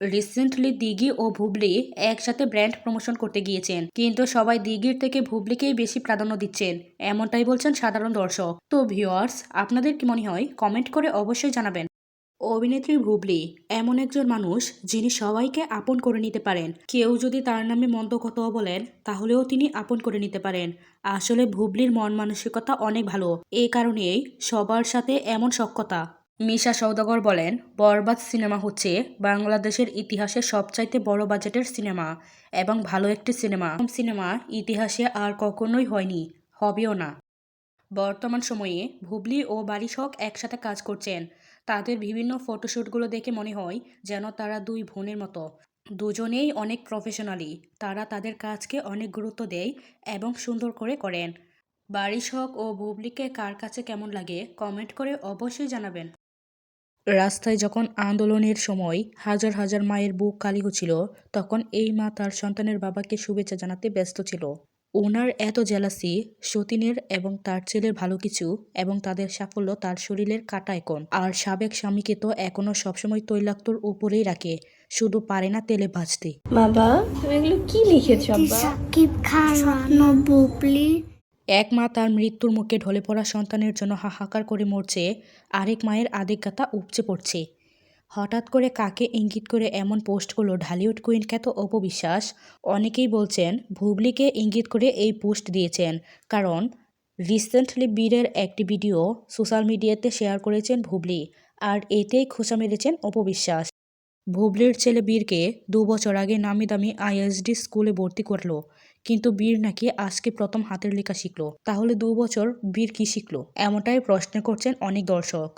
Recently দিঘি ও ভুবলি একসাথে brand promotion করতে গিয়েছেন। কিন্তু সবাই দিঘির থেকে ভুবলিকেই বেশি প্রাধান্য দিচ্ছেন, এমনটাই বলছেন সাধারণ দর্শক। তো ভিউয়ার্স আপনাদের কি মনে হয়? কমেন্ট করে অবশ্যই জানাবেন। অভিনেত্রী ভুবলি এমন একজন মানুষ যিনি সবাইকে আপন করে নিতে পারেন। কেউ যদি তার নামে মন্দ কথা বলেন, তাহলেও তিনি আপন করে নিতে পারেন। আসলে ভুবলির মন মানসিকতা অনেক ভালো। এই কারণেই সবার সাথে এমন সক্ষতা মিশা সৌদাগর বলেন, বরবাদ সিনেমা হচ্ছে বাংলাদেশের ইতিহাসে সবচাইতে বড় বাজেটের সিনেমা এবং ভালো একটি সিনেমা। সিনেমা ইতিহাসে আর কখনোই হয়নি, হবেও না। বর্তমান সময়ে ভুবলি ও বারিশক একসাথে কাজ করছেন। তাদের বিভিন্ন ফটোশ্যুটগুলো দেখে মনে হয় যেন তারা দুই বোনের মতো। দুজনেই অনেক প্রফেশনালি তারা তাদের কাজকে অনেক গুরুত্ব দেয় এবং সুন্দর করে করেন। বারিশক ও ভুবলিকে কার কাছে কেমন লাগে কমেন্ট করে অবশ্যই জানাবেন। রাস্তায় যখন আন্দোলনের সময় হাজার হাজার মায়ের বুক খালি হচ্ছিল তখন এই মা তার সন্তানের বাবাকে শুভেচ্ছা জানাতে ব্যস্ত ছিল। ওনার এত জেলাসি সতীনের এবং তার ছেলের ভালো কিছু এবং তাদের সাফল্য তার শরীরের কাটা এখন আর সাবেক স্বামীকে তো এখনও সবসময় তৈলাক্তর উপরেই রাখে শুধু পারে না তেলে ভাজতে। বাবা তুমি এগুলো কি লিখেছো সাকিব খান বুবলি এক মা তার মৃত্যুর মুখে ঢলে পড়া সন্তানের জন্য হাহাকার করে মরছে, আরেক মায়ের আদিজ্ঞাতা উপচে পড়ছে। হঠাৎ করে কাকে ইঙ্গিত করে এমন পোস্ট ঢালিউড কুইন খ্যাত অপবিশ্বাস অনেকেই বলছেন, ভুবলিকে ইঙ্গিত করে এই পোস্ট দিয়েছেন, কারণ রিসেন্টলি বীরের একটি ভিডিও সোশ্যাল মিডিয়াতে শেয়ার করেছেন ভুবলি, আর এতেই খোঁচা মেরেছেন অপবিশ্বাস ভুবলির ছেলে বীরকে দু বছর আগে নামি দামি আইএসডি স্কুলে ভর্তি করল, কিন্তু বীর নাকি আজকে প্রথম হাতের লেখা শিখলো। তাহলে দু বছর বীর কি শিখলো? এমনটাই প্রশ্ন করছেন অনেক দর্শক।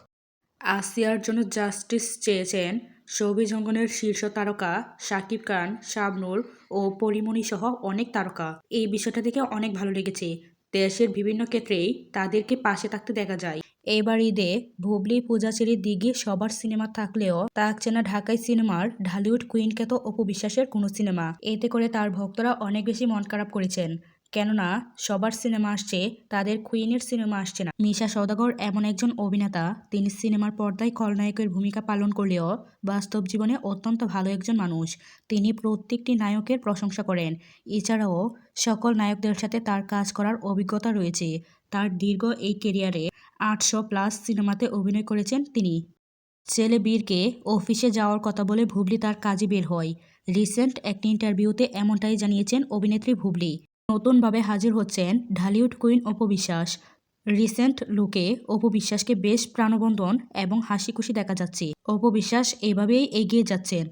আসিয়ার জন্য জাস্টিস চেয়েছেন সৌভিজ জঙ্গনের শীর্ষ তারকা শাকিব খান, শাবনুর ও পরিমণি সহ অনেক তারকা। এই বিষয়টা দেখে অনেক ভালো লেগেছে। দেশের বিভিন্ন ক্ষেত্রেই তাদেরকে পাশে থাকতে দেখা যায়। এবার ঈদে ভুবলি পূজাচেরি দিঘি সবার সিনেমা থাকলেও থাকছে না ঢাকাই সিনেমার, ঢালিউড কুইনকে তো অপবিশ্বাসের কোনো সিনেমা। এতে করে তার ভক্তরা অনেক বেশি মন খারাপ করেছেন। কেননা, সবার সিনেমা আসছে, তাদের কুইনের সিনেমা আসছে না। মিশা সওদাগর এমন একজন অভিনেতা, তিনি সিনেমার পর্দায় খলনায়কের ভূমিকা পালন করলেও বাস্তব জীবনে অত্যন্ত ভালো একজন মানুষ। তিনি প্রত্যেকটি নায়কের প্রশংসা করেন। এছাড়াও সকল নায়কদের সাথে তার কাজ করার অভিজ্ঞতা রয়েছে। তার দীর্ঘ এই কেরিয়ারে আটশো প্লাস সিনেমাতে অভিনয় করেছেন তিনি। ছেলে বীরকে অফিসে যাওয়ার কথা বলে ভুবলি তার কাজে বের হয়। রিসেন্ট একটি ইন্টারভিউতে এমনটাই জানিয়েছেন অভিনেত্রী ভুবলি। নতুনভাবে হাজির হচ্ছেন ঢালিউড কুইন অপবিশ্বাস রিসেন্ট লুকে অপবিশ্বাসকে বেশ প্রাণবন্ধন এবং হাসি খুশি দেখা যাচ্ছে। অপবিশ্বাস এভাবেই এগিয়ে যাচ্ছেন।